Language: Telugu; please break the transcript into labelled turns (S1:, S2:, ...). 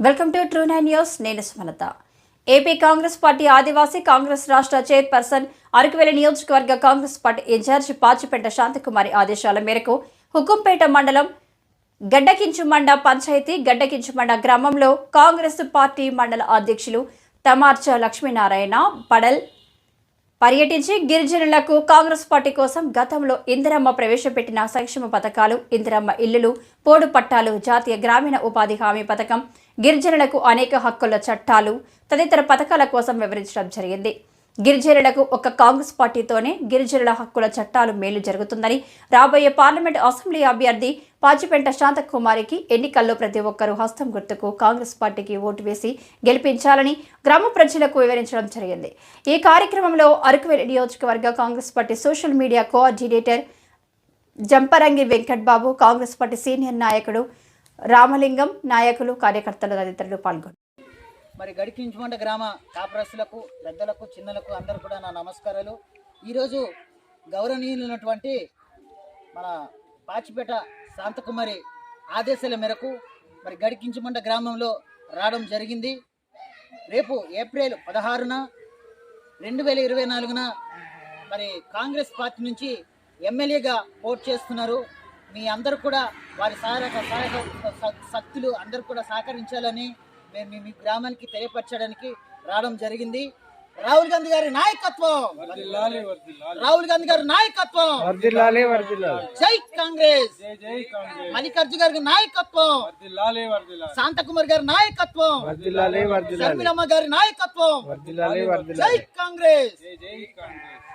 S1: Welcome to true nine news. నేను Sumalatha. AP Congress party Adivasi Congress రాష్ట్ర చైర్పర్సన్ అరకువేలి నియోజకవర్గ Congress party in-charge Pachipenta Shanthakumari ఆదేశాల మేరకు హుకుంపేట మండలం గడ్డకించుమండ పంచాయతీ గడ్డకించుమండ గ్రామంలో కాంగ్రెస్ పార్టీ మండల అధ్యక్షులు తమార్చ లక్ష్మీనారాయణ పడల్ పర్యటించి గిరిజనులకు కాంగ్రెస్ పార్టీ కోసం గతంలో ఇందిరమ్మ ప్రవేశపెట్టిన సంక్షేమ పథకాలు ఇందిరమ్మ ఇల్లులు పోడు పట్టాలు జాతీయ గ్రామీణ ఉపాధి హామీ పథకం గిరిజనులకు అనేక హక్కుల చట్టాలు తదితర పథకాల కోసం వివరించడం జరిగింది. గిరిజనులకు ఒక కాంగ్రెస్ పార్టీతోనే గిరిజనుల హక్కుల చట్టాలు మేలు జరుగుతుందని రాబోయే పార్లమెంట్ అసెంబ్లీ అభ్యర్థి పాచిపెంట శాంతకుమారికి ఎన్నికల్లో ప్రతి ఒక్కరూ హస్తం గుర్తుకు కాంగ్రెస్ పార్టీకి ఓటు వేసి గెలిపించాలని గ్రామ ప్రజలకు వివరించడం జరిగింది. ఈ కార్యక్రమంలో అరకువేలి నియోజకవర్గ Congress party social media coordinator Jamparangi Venkat Babu Congress party senior నాయకుడు రామలింగం నాయకులు కార్యకర్తలు తదితరులు పాల్గొన్నారు.
S2: మరి గడికించుమండ గ్రామ కాపురస్తులకు పెద్దలకు చిన్నలకు అందరు కూడా నా నమస్కారాలు. ఈరోజు గౌరవనీయులైనటువంటి మన పాచిపేట శాంతకుమారి ఆదేశాల మేరకు మరి గడికించుమండ గ్రామంలో రావడం జరిగింది. రేపు ఏప్రిల్ పదహారున రెండు వేల ఇరవై నాలుగున మరి కాంగ్రెస్ పార్టీ నుంచి ఎమ్మెల్యేగా పోటీ చేస్తున్నారు. మీ అందరూ కూడా వారి సహాయక సహాయక శక్తులు అందరు కూడా సహకరించాలని మేము మీ- గ్రామానికి తెలియపరచడానికి రావడం జరిగింది. రాహుల్ గాంధీ గారి నాయకత్వం! రాహుల్ గాంధీ గారి నాయకత్వం!
S3: వర్దిల్లాలి వర్దిల్లాలి.
S2: జై కాంగ్రెస్!
S3: జై జై కాంగ్రెస్.
S2: మల్లికార్జున గారి నాయకత్వం!
S3: వర్దిల్లాలి వర్దిల్లాలి.
S2: శాంతకుమార్ గారి నాయకత్వం!
S3: వర్దిల్లాలి వర్దిల్లాలి.
S2: షర్మిలమ్మ గారి నాయకత్వం!
S3: వర్దిల్లాలి
S2: జై
S3: వర్దిల్లాలి.
S2: కాంగ్రెస్!
S3: జై జై కాంగ్రెస్.